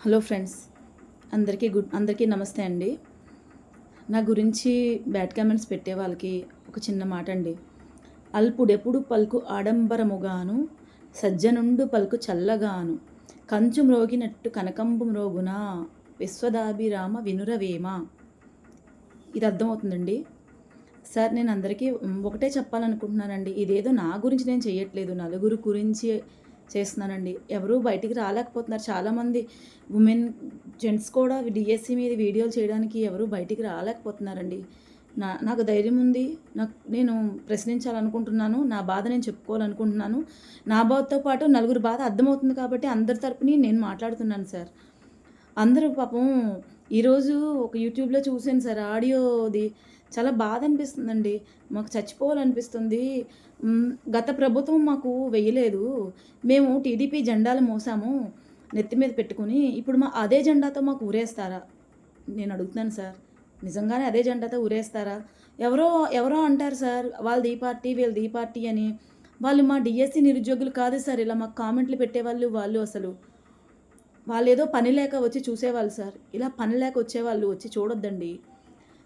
Hello friends అందరికీ good అందరికీ నమస్తే అండి. నా గురించి బ్యాడ్ కామెంట్స్ పెట్టే వాళ్ళకి ఒక చిన్న మాట అండి అల్పుడెప్పుడు పలుకు ఆడంబరముగాను సజ్జనుండు పలుకు చల్లగాను కంచు మ్రోగినట్టు కనకంబు మ్రోగున విశ్వదాభిరామ వినురవేమ? ఇది అర్థమవుతుందండి? సార్ నేను అందరికీ ఒకటే చెప్పాలనుకుంటున్నానండి. ఇదేదో నా గురించి నేను చేయట్లేదు నలుగురు గురించి చేస్తున్నానండి. ఎవరు బయటికి రాలేకపోతున్నారు. చాలామంది ఉమెన్ జెంట్స్ కూడా డిఎస్సి మీద వీడియోలు చేయడానికి ఎవరు బయటికి రాలేకపోతున్నారండి. నా నాకు ధైర్యం ఉంది. నాకు నేను ప్రశ్నించాలనుకుంటున్నాను. నా బాధ నేను చెప్పుకోవాలనుకుంటున్నాను. నా బాధతో పాటు నలుగురు బాధ అర్థమవుతుంది కాబట్టి అందరి తరపుని నేను మాట్లాడుతున్నాను సార్. అందరూ పాపం ఈరోజు ఒక యూట్యూబ్లో చూశాను సార్. ఆడియోది చాలా బాధ అనిపిస్తుందండి మాకు చచ్చిపోవాలనిపిస్తుంది. గత ప్రభుత్వం మాకు వెయ్యలేదు. మేము టీడీపీ జెండాలు మోసాము నెత్తి మీద పెట్టుకుని ఇప్పుడు మా అదే జెండాతో మాకు ఊరేస్తారా? నేను అడుగుతున్నాను సార్. నిజంగానే అదే జెండాతో ఊరేస్తారా? ఎవరో ఎవరో అంటారు సార్ వాళ్ళది ఈ పార్టీ వీళ్ళది ఈ పార్టీ అని. వాళ్ళు మా డిఎస్సి నిరుద్యోగులు కాదు సార్ ఇలా మాకు కామెంట్లు పెట్టేవాళ్ళు వాళ్ళు అసలు. వాళ్ళు ఏదో పని లేక వచ్చి చూసేవాళ్ళు సార్. ఇలా పని లేక వచ్చేవాళ్ళు వచ్చి చూడొద్దండి.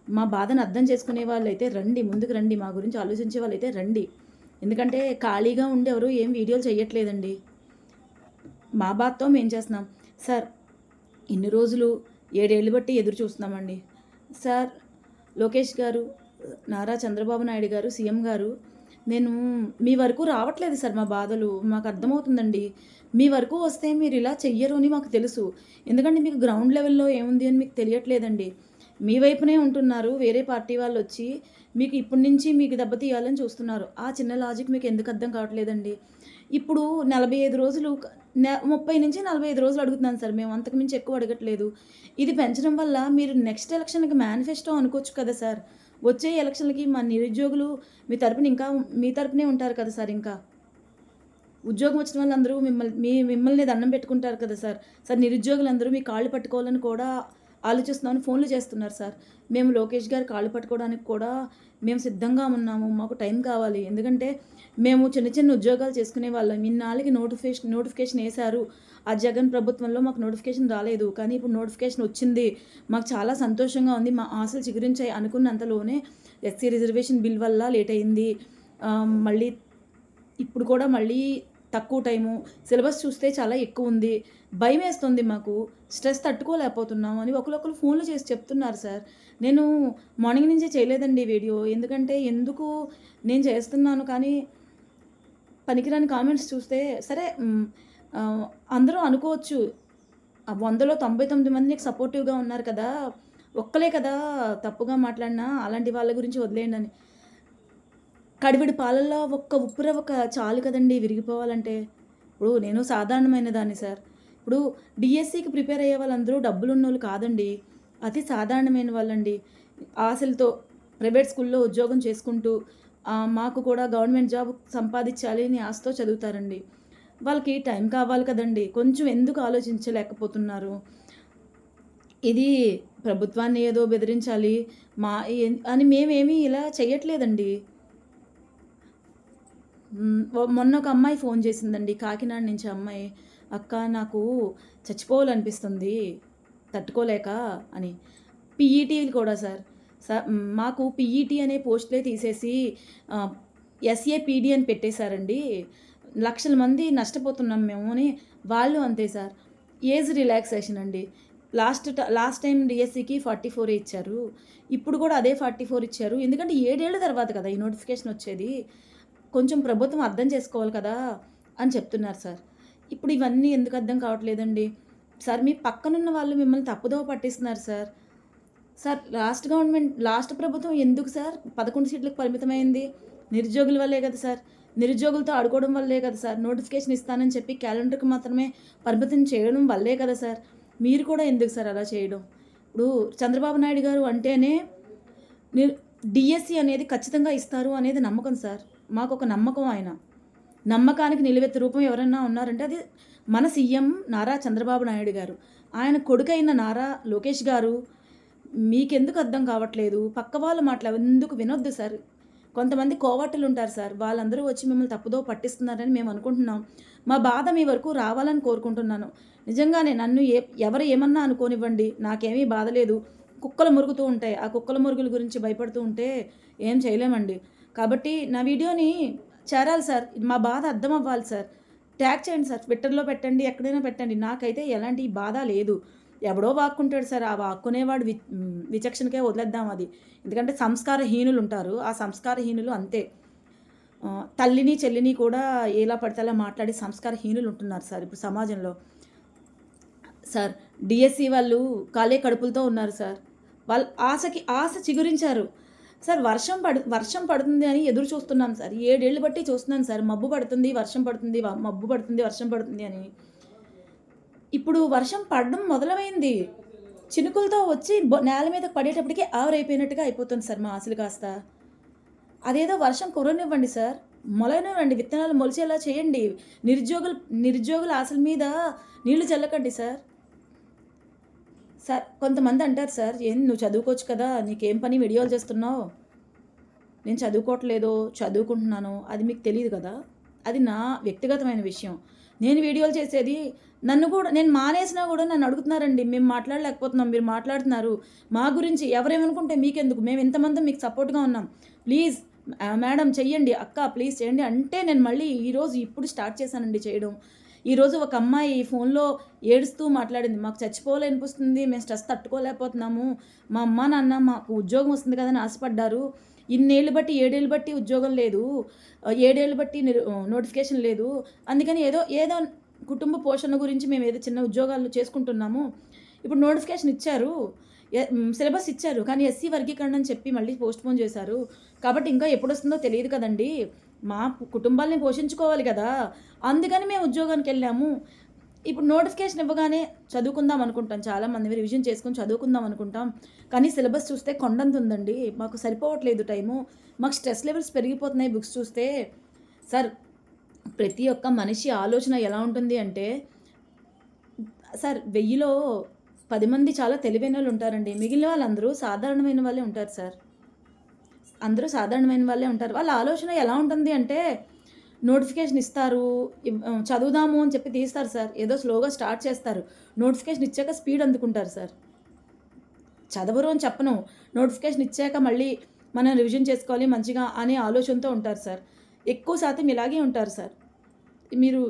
మా బాధను అర్థం చేసుకునే వాళ్ళు అయితే రండి ముందుకు రండి మా గురించి ఆలోచించే వాళ్ళైతే రండి. ఎందుకంటే ఖాళీగా ఉండేవారు ఏం వీడియోలు చేయట్లేదండి మా బాధతో మేము చేస్తున్నాం. సార్ ఇన్ని రోజులు ఏడేళ్ళు బట్టి ఎదురు చూస్తున్నామండి. సార్ లోకేష్ గారు నారా చంద్రబాబు నాయుడు గారు సీఎం గారు నేను మీ వరకు రావట్లేదు సార్ మా బాధలు. మాకు అర్థమవుతుందండి. మీ వరకు వస్తే మీరు ఇలా చెయ్యరు అని మాకు తెలుసు. ఎందుకంటే మీకు గ్రౌండ్ లెవెల్లో ఏముంది అని మీకు తెలియట్లేదండి. మీ వైపునే ఉంటున్నారు వేరే పార్టీ వాళ్ళు వచ్చి మీకు ఇప్పటి నుంచి మీకు దెబ్బతీయాలని చూస్తున్నారు. ఆ చిన్న లాజిక్ మీకు ఎందుకు అర్థం కావట్లేదండి? ఇప్పుడు నలభై ఐదు రోజులు ముప్పై నుంచి నలభై ఐదు రోజులు అడుగుతున్నాను సార్. మేము అంతకుమించి ఎక్కువ అడగట్లేదు. ఇది పెంచడం వల్ల మీరు నెక్స్ట్ ఎలక్షన్కి మేనిఫెస్టో అనుకోవచ్చు కదా సార్. వచ్చే ఎలక్షన్లకి మా నిరుద్యోగులు మీ తరపున ఇంకా మీ తరపునే ఉంటారు కదా సార్ ఇంకా. ఉద్యోగం వచ్చిన వాళ్ళందరూ మిమ్మల్ని మీ మిమ్మల్ని దండం పెట్టుకుంటారు కదా సార్. సార్ నిరుద్యోగులందరూ మీ కాళ్ళు పట్టుకోవాలని కూడా ఆలోచిస్తున్నామని ఫోన్లు చేస్తున్నారు సార్. మేము లోకేష్ గారు కాళ్ళు పట్టుకోవడానికి కూడా మేము సిద్ధంగా ఉన్నాము మాకు టైం కావాలి. ఎందుకంటే మేము చిన్న చిన్న ఉద్యోగాలు చేసుకునే వాళ్ళం. ఇన్నాళ్ళకి నోటిఫికేషన్ నోటిఫికేషన్ వేశారు. ఆ జగన్ ప్రభుత్వంలో మాకు నోటిఫికేషన్ రాలేదు. కానీ ఇప్పుడు నోటిఫికేషన్ వచ్చింది. మాకు చాలా సంతోషంగా ఉంది. మా ఆశలు చిగురించాయి అనుకున్నంతలోనే ఎస్సీ రిజర్వేషన్ బిల్ వల్ల లేట్ అయింది. మళ్ళీ ఇప్పుడు కూడా మళ్ళీ తక్కువ టైము. సిలబస్ చూస్తే చాలా ఎక్కువ ఉంది. భయం వేస్తుంది మాకు. స్ట్రెస్ తట్టుకోలేకపోతున్నాం అని ఒకరొకరు ఫోన్లు చేసి చెప్తున్నారు సార్. నేను మార్నింగ్ నుంచే చేయలేదండి వీడియో. ఎందుకంటే ఎందుకు నేను చేస్తున్నాను కానీ పనికిరాని కామెంట్స్ చూస్తే సరే అందరూ అనుకోవచ్చు. ఆ వందలో తొంభై తొమ్మిది మంది నీకు సపోర్టివ్గా ఉన్నారు కదా. ఒక్కలే కదా తప్పుగా మాట్లాడినా అలాంటి వాళ్ళ గురించి వదిలేయండి అని. కడివిడి పాలల్లో ఒక్క ఉప్పు రవ్వ చాలు కదండి విరిగిపోవాలంటే. ఇప్పుడు నేను సాధారణమైన దాన్ని సార్. ఇప్పుడు డిఎస్సికి ప్రిపేర్ అయ్యే వాళ్ళందరూ డబ్బులు ఉన్న వాళ్ళు కాదండి. అతి సాధారణమైన వాళ్ళండి. ఆశలతో ప్రైవేట్ స్కూల్లో ఉద్యోగం చేసుకుంటూ మాకు కూడా గవర్నమెంట్ జాబ్ సంపాదించాలి అని ఆశతో చదువుతారండి. వాళ్ళకి టైం కావాలి కదండి. కొంచెం ఎందుకు ఆలోచించలేకపోతున్నారు? ఇది ప్రభుత్వాన్ని ఏదో బెదిరించాలి మా అని మేమేమీ ఇలా చేయట్లేదండి మొన్న ఒక అమ్మాయి ఫోన్ చేసిందండి. కాకినాడ నుంచి అమ్మాయి అక్క నాకు చచ్చిపోవాలనిపిస్తుంది తట్టుకోలేక అని. పీఈటీలు కూడా సార్. సార్ మాకు పీఈటీ అనే పోస్టులే తీసేసి ఎస్ఏపీడి అని పెట్టేశారండి. లక్షల మంది నష్టపోతున్నాం మేము అని వాళ్ళు అంతే సార్. ఏజ్ రిలాక్సేషన్ అండి. లాస్ట్ ట- లాస్ట్ టైం డిఎస్సికి ఫార్టీ ఫోర్ ఇచ్చారు. ఇప్పుడు కూడా అదే ఫార్టీ ఫోర్ ఇచ్చారు. ఎందుకంటే ఏడేళ్ళ తర్వాత కదా ఈ నోటిఫికేషన్ వచ్చేది. కొంచెం ప్రభుత్వం అర్థం చేసుకోవాలి కదా అని చెప్తున్నారు సార్. ఇప్పుడు ఇవన్నీ ఎందుకు అర్థం కావట్లేదండి? సార్ మీ పక్కనున్న వాళ్ళు మిమ్మల్ని తప్పుదోవ పట్టిస్తున్నారు sir. Sir last government last ప్రభుత్వం ఎందుకు సార్ పదకొండు సీట్లకు పరిమితమైంది? నిరుద్యోగుల వల్లే కదా సార్. నిరుద్యోగులతో ఆడుకోవడం వల్లే కదా సార్. నోటిఫికేషన్ ఇస్తానని చెప్పి క్యాలెండర్కి మాత్రమే పరిమితం చేయడం వల్లే కదా సార్. మీరు కూడా ఎందుకు సార్ అలా చేయడం? ఇప్పుడు చంద్రబాబు నాయుడు గారు అంటేనే డిఎస్సి అనేది ఖచ్చితంగా ఇస్తారు అనేది నమ్మకం సార్. మాకు ఒక నమ్మకం ఆయన. నమ్మకానికి నిలువెత్త రూపం ఎవరైనా ఉన్నారంటే అది మన సీఎం నారా చంద్రబాబు నాయుడు గారు. ఆయన కొడుకైన నారా లోకేష్ గారు మీకెందుకు అర్థం కావట్లేదు? పక్క వాళ్ళ మాటలు ఎందుకు వినొద్దు సార్? కొంతమంది కోవట్టలు ఉంటారు సార్. వాళ్ళందరూ వచ్చి మిమ్మల్ని తప్పుదో పట్టిస్తున్నారని మేము అనుకుంటున్నాం. మా బాధ మీ వరకు రావాలని కోరుకుంటున్నాను. నిజంగానే నన్ను ఏ ఎవరు ఏమన్నా అనుకోనివ్వండి. నాకేమీ బాధ లేదు. కుక్కలు మురుగుతూ ఉంటాయి. ఆ కుక్కల మురుగుల గురించి భయపడుతూ ఉంటే ఏం చేయలేమండి. కాబట్టి నా వీడియోని చేరాలి సార్. మా బాధ అర్థం అవ్వాలి సార్. ట్యాగ్ చేయండి సార్. ట్విట్టర్లో పెట్టండి ఎక్కడైనా పెట్టండి. నాకైతే ఎలాంటి బాధ లేదు. ఎవడో వాక్కుంటాడు సార్. ఆ వాక్కునేవాడు వి విచక్షణకే వదిలేద్దాం అది. ఎందుకంటే సంస్కారహీనులు ఉంటారు. ఆ సంస్కారహీనులు అంతే. తల్లిని చెల్లిని కూడా ఎలా పడితే అలా మాట్లాడి సంస్కారహీనులు ఉంటున్నారు సార్ ఇప్పుడు సమాజంలో. సార్ డిఎస్సి వాళ్ళు కాలే కడుపులతో ఉన్నారు సార్. వాళ్ళు ఆశకి ఆశ చిగురించారు. సార్ వర్షం పడు వర్షం పడుతుంది అని ఎదురు చూస్తున్నాం సార్. ఏడేళ్ళు బట్టి చూస్తున్నాను సార్. మబ్బు పడుతుంది వర్షం పడుతుంది మబ్బు పడుతుంది వర్షం పడుతుంది అని. ఇప్పుడు వర్షం పడడం మొదలమైంది. చినుకులతో వచ్చి నేల మీద పడేటప్పటికి ఆవరైపోయినట్టుగా అయిపోతుంది సార్ మా ఆశలు కాస్త. అదేదో వర్షం కురనివ్వండి సార్. మొలనివ్వండి విత్తనాలు మొలిచేలా చేయండి. నిరుద్యోగులు నిరుద్యోగుల ఆశల మీద నీళ్ళు చల్లకండి సార్. సార్ కొంతమంది అంటారు సార్ ఏం నువ్వు చదువుకోవచ్చు కదా నీకేం పని వీడియోలు చేస్తున్నావు? నేను చదువుకోవట్లేదు చదువుకుంటున్నాను అది మీకు తెలియదు కదా? అది నా వ్యక్తిగతమైన విషయం. నేను వీడియోలు చేసేది నన్ను కూడా నేను మానేసినా కూడా నన్ను అడుగుతున్నారండి మేము మాట్లాడలేకపోతున్నాం మీరు మాట్లాడుతున్నారు. మా గురించి ఎవరేమనుకుంటే మీకెందుకు? మేము ఎంతమంది మీకు సపోర్ట్గా ఉన్నాం. ప్లీజ్ మేడం చెయ్యండి అక్క ప్లీజ్ చేయండి అంటే నేను మళ్ళీ ఈరోజు ఇప్పుడు స్టార్ట్ చేశానండి చేయడం. ఈరోజు ఒక అమ్మాయి ఫోన్లో ఏడుస్తూ మాట్లాడింది. మాకు చచ్చిపోవాలనిపిస్తుంది మేము స్ట్రెస్ తట్టుకోలేకపోతున్నాము. మా అమ్మ నాన్న మాకు ఉద్యోగం వస్తుంది కదని ఆశపడ్డారు. ఇన్నేళ్ళు బట్టి ఏడేళ్ళు బట్టి ఉద్యోగం లేదు. ఏడేళ్ళు బట్టి నోటిఫికేషన్ లేదు. అందుకని ఏదో ఏదో కుటుంబ పోషణ గురించి మేము ఏదో చిన్న ఉద్యోగాలు చేసుకుంటున్నాము. ఇప్పుడు నోటిఫికేషన్ ఇచ్చారు. సిలబస్ ఇచ్చారు. కానీ ఎస్సీ వర్గీకరణ అని చెప్పి మళ్ళీ పోస్ట్ పోన్ చేశారు. కాబట్టి ఇంకా ఎప్పుడు వస్తుందో తెలియదు కదండి. మా కుటుంబాలని కుటుంబాల్ని పోషించుకోవాలి కదా. అందుకని మేము ఉద్యోగానికి వెళ్ళాము. ఇప్పుడు నోటిఫికేషన్ ఇవ్వగానే చదువుకుందాం అనుకుంటాం. చాలామంది రివిజన్ చేసుకొని చదువుకుందాం అనుకుంటాం. కానీ సిలబస్ చూస్తే కొండంత ఉందండి. మాకు సరిపోవట్లేదు టైము. మాకు స్ట్రెస్ లెవెల్స్ పెరిగిపోతున్నాయి బుక్స్ చూస్తే. సార్ ప్రతి ఒక్క మనిషి ఆలోచన ఎలా ఉంటుంది అంటే సార్ వెయ్యిలో పది మంది చాలా తెలివైన వాళ్ళు ఉంటారండి. మిగిలిన వాళ్ళందరూ సాధారణమైన వాళ్ళే ఉంటారు సార్. అందరూ సాధారణమైన వాళ్ళే ఉంటారు. వాళ్ళ ఆలోచన ఎలా ఉంటుంది అంటే నోటిఫికేషన్ ఇస్తారు చదువుదాము అని చెప్పి తీస్తారు సార్. ఏదో స్లోగా స్టార్ట్ చేస్తారు. నోటిఫికేషన్ ఇచ్చాక స్పీడ్ అందుకుంటారు సార్. చదవరు అని చెప్పను. నోటిఫికేషన్ ఇచ్చాక మళ్ళీ మనం రివిజన్ చేసుకోవాలి మంచిగా అనే ఆలోచనతో ఉంటారు సార్. ఎక్కువ శాతం ఇలాగే ఉంటారు సార్. మీరు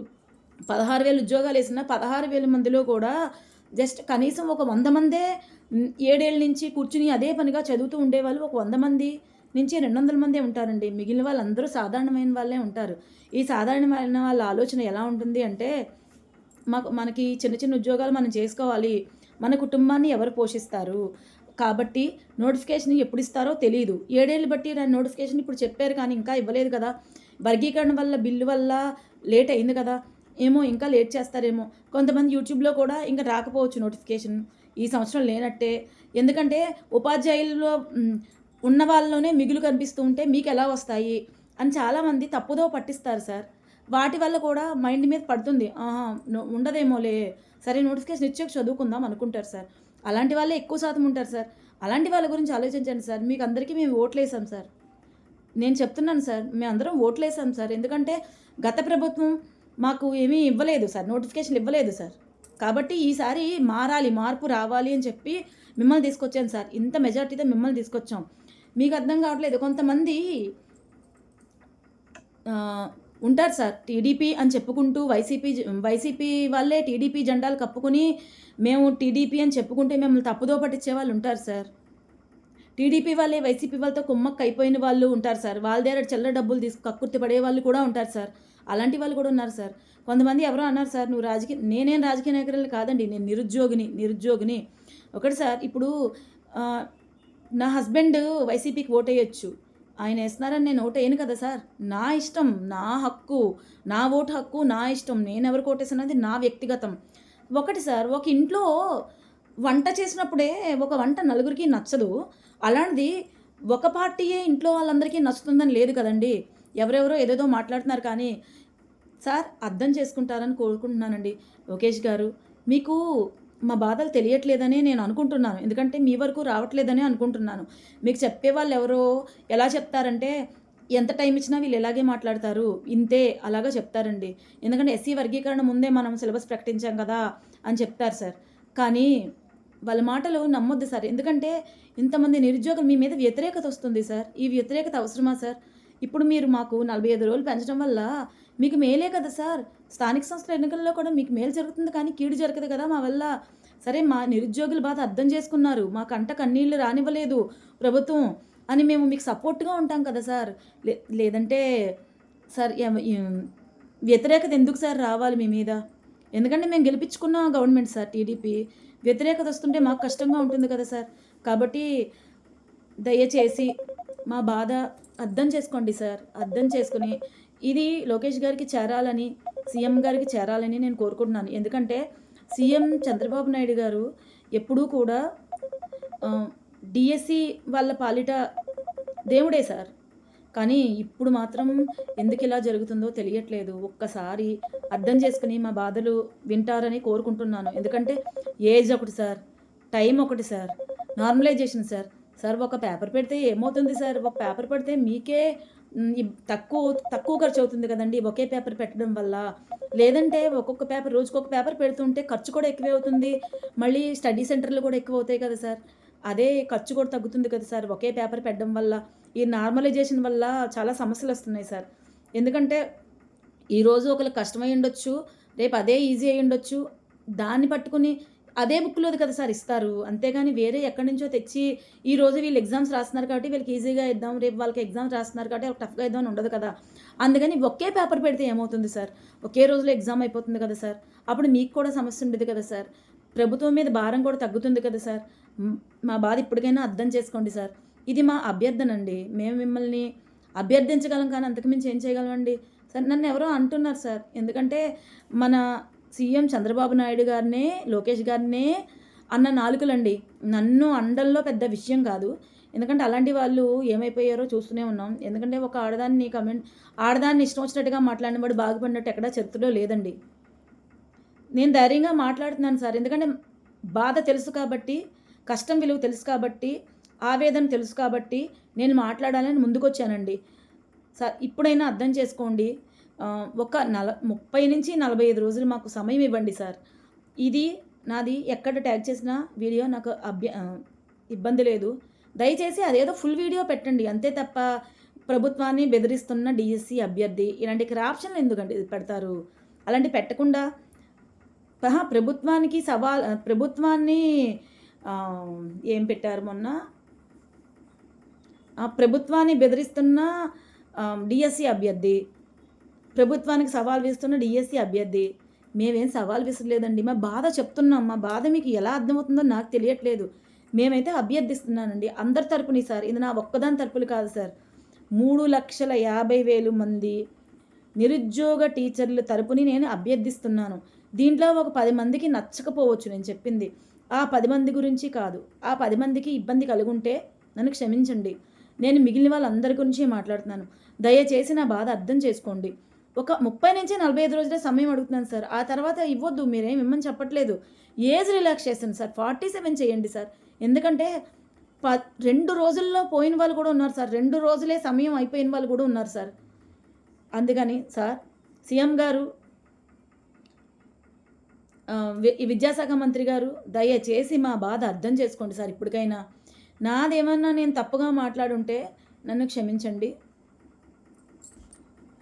పదహారు వేలు ఉద్యోగాలు వేసిన పదహారు వేల మందిలో కూడా జస్ట్ కనీసం ఒక వంద మందే ఏడేళ్ళ నుంచి కూర్చుని అదే పనిగా చదువుతూ ఉండేవాళ్ళు ఒక వంద మంది నుంచి రెండు వందల మందే ఉంటారండి. మిగిలిన వాళ్ళందరూ సాధారణమైన వాళ్ళే ఉంటారు. ఈ సాధారణమైన వాళ్ళ ఆలోచన ఎలా ఉంటుంది అంటే మాకు మనకి చిన్న చిన్న ఉద్యోగాలు మనం చేసుకోవాలి. మన కుటుంబాన్ని ఎవరు పోషిస్తారు? కాబట్టి నోటిఫికేషన్ ఎప్పుడు ఇస్తారో తెలియదు ఏడేళ్ళు బట్టి నా నోటిఫికేషన్ ఇప్పుడు చెప్పారు కానీ ఇంకా ఇవ్వలేదు కదా. వర్గీకరణ వల్ల బిల్లు వల్ల లేట్ అయింది కదా. ఏమో ఇంకా లేట్ చేస్తారేమో. కొంతమంది యూట్యూబ్లో కూడా ఇంకా రాకపోవచ్చు నోటిఫికేషన్. ఈ సంవత్సరం లేనట్టే. ఎందుకంటే ఉపాధ్యాయుల్లో ఉన్న వాళ్ళలోనే మిగులు కనిపిస్తూ ఉంటే మీకు ఎలా వస్తాయి? అని చాలామంది తప్పుదో పట్టిస్తారు సార్. వాటి వల్ల కూడా మైండ్ మీద పడుతుంది. ఆహా ఉండదేమోలే. సరే నోటిఫికేషన్ ఇచ్చాక చదువుకుందాం అనుకుంటారు సార్. అలాంటి వాళ్ళే ఎక్కువ శాతం ఉంటారు సార్. అలాంటి వాళ్ళ గురించి ఆలోచించండి సార్. మీకు అందరికీ మేము ఓట్లు వేసాం సార్. నేను చెప్తున్నాను సార్ మేము అందరం ఓట్లు వేసాం సార్. ఎందుకంటే గత ప్రభుత్వం మాకు ఏమీ ఇవ్వలేదు సార్. నోటిఫికేషన్ ఇవ్వలేదు సార్. కాబట్టి ఈసారి మారాలి మార్పు రావాలి అని చెప్పి మిమ్మల్ని తీసుకొచ్చాను సార్. ఇంత మెజార్టీతో మిమ్మల్ని తీసుకొచ్చాం. మీకు అర్థం కావట్లేదు. కొంతమంది ఉంటారు సార్. టీడీపీ అని చెప్పుకుంటూ వైసీపీ వైసీపీ వాళ్ళే టీడీపీ జెండాలు కప్పుకుని మేము టీడీపీ అని చెప్పుకుంటే మిమ్మల్ని తప్పుదో పట్టించే వాళ్ళు ఉంటారు సార్. టీడీపీ వాళ్ళే వైసీపీ వాళ్ళతో కుమ్మక్క అయిపోయిన వాళ్ళు ఉంటారు సార్. వాళ్ళ దగ్గర చిల్లర డబ్బులు తీసుకు కక్కుర్తి పడే వాళ్ళు కూడా ఉంటారు సార్. అలాంటి వాళ్ళు కూడా ఉన్నారు సార్. కొంతమంది ఎవరో అన్నారు సార్ నువ్వు రాజకీయ నేనేం రాజకీయ నాయకురాలు కాదండి. నేను నిరుద్యోగిని నిరుద్యోగిని. ఒకటి సార్ ఇప్పుడు నా హస్బెండ్ వైసీపీకి ఓటేయచ్చు. ఆయన వేస్తున్నారని నేను ఓట్ వేయను కదా సార్. నా ఇష్టం నా హక్కు నా ఓటు హక్కు నా ఇష్టం. నేను ఎవరికి ఓటేసినది నా వ్యక్తిగతం. ఒకటి సార్ ఒక ఇంట్లో వంట చేసినప్పుడే ఒక వంట నలుగురికి నచ్చదు. అలాంటిది ఒక పార్టీయే ఇంట్లో వాళ్ళందరికీ నచ్చుతుందని లేదు కదండి. ఎవరెవరో ఏదేదో మాట్లాడుతున్నారు కానీ సార్ అర్థం చేసుకుంటారని కోరుకుంటున్నానండి. లోకేష్ గారు మీకు మా బాధలు తెలియట్లేదని నేను అనుకుంటున్నాను. ఎందుకంటే మీ వరకు రావట్లేదని అనుకుంటున్నాను. మీకు చెప్పే వాళ్ళు ఎవరో ఎలా చెప్తారంటే ఎంత టైం ఇచ్చినా వీళ్ళు ఇలాగే మాట్లాడతారు? ఇంతే అలాగా చెప్తారండి. ఎందుకంటే ఎస్సీ వర్గీకరణ ముందే మనం సిలబస్ ప్రకటించాం కదా అని చెప్తారు సార్. కానీ వాళ్ళ మాటలు నమ్మొద్దు సార్. ఎందుకంటే ఇంతమంది నిరుద్యోగులు మీ మీద వ్యతిరేకత వస్తుంది సార్. ఈ వ్యతిరేకత అవసరమా సార్? ఇప్పుడు మీరు మాకు నలభై ఐదు రోజులు పెంచడం వల్ల మీకు మేలే కదా సార్. స్థానిక సంస్థల ఎన్నికల్లో కూడా మీకు మేలు జరుగుతుంది కానీ కీడు జరగదు కదా మా వల్ల. సరే మా నిరుద్యోగుల బాధ అర్థం చేసుకున్నారు. మా కంట కన్నీళ్ళు రానివ్వలేదు ప్రభుత్వం అని మేము మీకు సపోర్ట్గా ఉంటాం కదా సార్. లే లేదంటే సార్ వ్యతిరేకత ఎందుకు సార్ రావాలి మీ మీద? ఎందుకంటే మేము గెలిపించుకున్న గవర్నమెంట్ సార్ టీడీపీ. వ్యతిరేకత వస్తుంటే మాకు కష్టంగా ఉంటుంది కదా సార్. కాబట్టి దయచేసి మా బాధ అర్థం చేసుకోండి సార్. అర్థం చేసుకుని ఇది లోకేష్ గారికి చేరాలని సీఎం గారికి చేరాలని నేను కోరుకుంటున్నాను. ఎందుకంటే సీఎం చంద్రబాబు నాయుడు గారు ఎప్పుడూ కూడా డిఎస్సి వాళ్ళ పాలిట దేవుడే సార్. కానీ ఇప్పుడు మాత్రం ఎందుకు ఇలా జరుగుతుందో తెలియట్లేదు. ఒక్కసారి అర్థం చేసుకుని మా బాధలు వింటారని కోరుకుంటున్నాను. ఎందుకంటే ఏజ్ ఒకటి సార్ టైం ఒకటి సార్ నార్మలైజేషన్ సార్. సార్ ఒక పేపర్ పెడితే ఏమవుతుంది సార్? ఒక పేపర్ పెడితే మీకే తక్కువ తక్కువ ఖర్చు అవుతుంది కదండి ఒకే పేపర్ పెట్టడం వల్ల. లేదంటే ఒక్కొక్క పేపర్ రోజుకొక పేపర్ పెడుతుంటే ఖర్చు కూడా ఎక్కువే అవుతుంది. మళ్ళీ స్టడీ సెంటర్లు కూడా ఎక్కువ అవుతాయి కదా సార్. అదే ఖర్చు కూడా తగ్గుతుంది కదా సార్ ఒకే పేపర్ పెట్టడం వల్ల. ఈ నార్మలైజేషన్ వల్ల చాలా సమస్యలు వస్తున్నాయి సార్. ఎందుకంటే ఈరోజు ఒకరికి కష్టమై ఉండొచ్చు రేపు అదే ఈజీ అయి ఉండొచ్చు. దాన్ని పట్టుకుని అదే బుక్లోది కదా సార్ ఇస్తారు. అంతేగాని వేరే ఎక్కడి నుంచో తెచ్చి ఈ రోజు వీళ్ళు ఎగ్జామ్స్ రాస్తున్నారు కాబట్టి వీళ్ళకి ఈజీగా ఇద్దాం రేపు వాళ్ళకి ఎగ్జామ్స్ రాస్తున్నారు కాబట్టి వాళ్ళకి టఫ్గా ఇద్దాం అని ఉండదు కదా. అందుకని ఒకే పేపర్ పెడితే ఏమవుతుంది సార్? ఒకే రోజులో ఎగ్జామ్ అయిపోతుంది కదా సార్. అప్పుడు మీకు కూడా సమస్య ఉండదు కదా సార్. ప్రభుత్వం మీద భారం కూడా తగ్గుతుంది కదా సార్. మా బాధ ఇప్పటికైనా అర్థం చేసుకోండి సార్. ఇది మా అభ్యర్థన అండి. మేము మిమ్మల్ని అభ్యర్థించగలం కానీ అంతకుమించి ఏం చేయగలమండి సార్ నన్ను ఎవరో అంటున్నారు సార్. ఎందుకంటే మన సీఎం చంద్రబాబు నాయుడు గారినే లోకేష్ గారినే అన్న నాలుకలండి. నన్ను అండంలో పెద్ద విషయం కాదు. ఎందుకంటే అలాంటి వాళ్ళు ఏమైపోయారో చూస్తూనే ఉన్నాం. ఎందుకంటే ఒక ఆడదాన్ని కమెంట్ ఆడదాన్ని ఇష్టం వచ్చినట్టుగా మాట్లాడిన వాడు బాగుపడినట్టు ఎక్కడా చరిత్రలో లేదండి. నేను ధైర్యంగా మాట్లాడుతున్నాను సార్. ఎందుకంటే బాధ తెలుసు కాబట్టి కష్టం విలువ తెలుసు కాబట్టి ఆవేదన తెలుసు కాబట్టి నేను మాట్లాడాలని ముందుకొచ్చానండి. సార్ ఇప్పుడైనా అర్థం చేసుకోండి. ఒక నల ముప్పై నుంచి నలభై ఐదు రోజులు మాకు సమయం ఇవ్వండి సార్. ఇది నాది ఎక్కడ ట్యాగ్ చేసిన వీడియో నాకు అభ్య ఇబ్బంది లేదు. దయచేసి అదేదో ఫుల్ వీడియో పెట్టండి. అంతే తప్ప ప్రభుత్వాన్ని బెదిరిస్తున్న డిఎస్సి అభ్యర్థి ఇలాంటి క్రాప్షన్లు ఎందుకండి పెడతారు? అలాంటి పెట్టకుండా పహా ప్రభుత్వానికి సవాల్ ప్రభుత్వాన్ని ఏం పెట్టారు మొన్న? ప్రభుత్వాన్ని బెదిరిస్తున్న డిఎస్సి అభ్యర్థి ప్రభుత్వానికి సవాల్ విస్తున్న డిఎస్సి అభ్యర్థి మేమేం సవాల్ విసరలేదండి. మా బాధ చెప్తున్నాం. మా బాధ మీకు ఎలా అర్థమవుతుందో నాకు తెలియట్లేదు. మేమైతే అభ్యర్థిస్తున్నానండి. అందరి తరపుని సార్. ఇది నా ఒక్కదాని తరపులు కాదు సార్. మూడు లక్షల యాభై వేలు మంది నిరుద్యోగ టీచర్ల తరపుని నేను అభ్యర్థిస్తున్నాను. దీంట్లో ఒక పది మందికి నచ్చకపోవచ్చు నేను చెప్పింది. ఆ పది మంది గురించి కాదు. ఆ పది మందికి ఇబ్బంది కలుగుంటే నన్ను క్షమించండి. నేను మిగిలిన వాళ్ళందరి గురించి మాట్లాడుతున్నాను. దయచేసి నా బాధ అర్థం చేసుకోండి. ఒక ముప్పై నుంచి నలభై ఐదు రోజులే సమయం అడుగుతున్నాను సార్. ఆ తర్వాత ఇవ్వద్దు మీరేం ఇమ్మని చెప్పట్లేదు. ఏజ్ రిలాక్స్ చేస్తాను సార్. ఫార్టీ సెవెన్ చేయండి సార్. ఎందుకంటే ప రెండు రోజుల్లో పోయిన వాళ్ళు కూడా ఉన్నారు సార్. రెండు రోజులే సమయం అయిపోయిన వాళ్ళు కూడా ఉన్నారు సార్. అందుకని సార్ సీఎం గారు వి- ఈ విద్యాశాఖ మంత్రి గారు దయచేసి మా బాధ అర్థం చేసుకోండి సార్. ఇప్పటికైనా నాదేమన్నా నేను తప్పుగా మాట్లాడుంటే నన్ను క్షమించండి.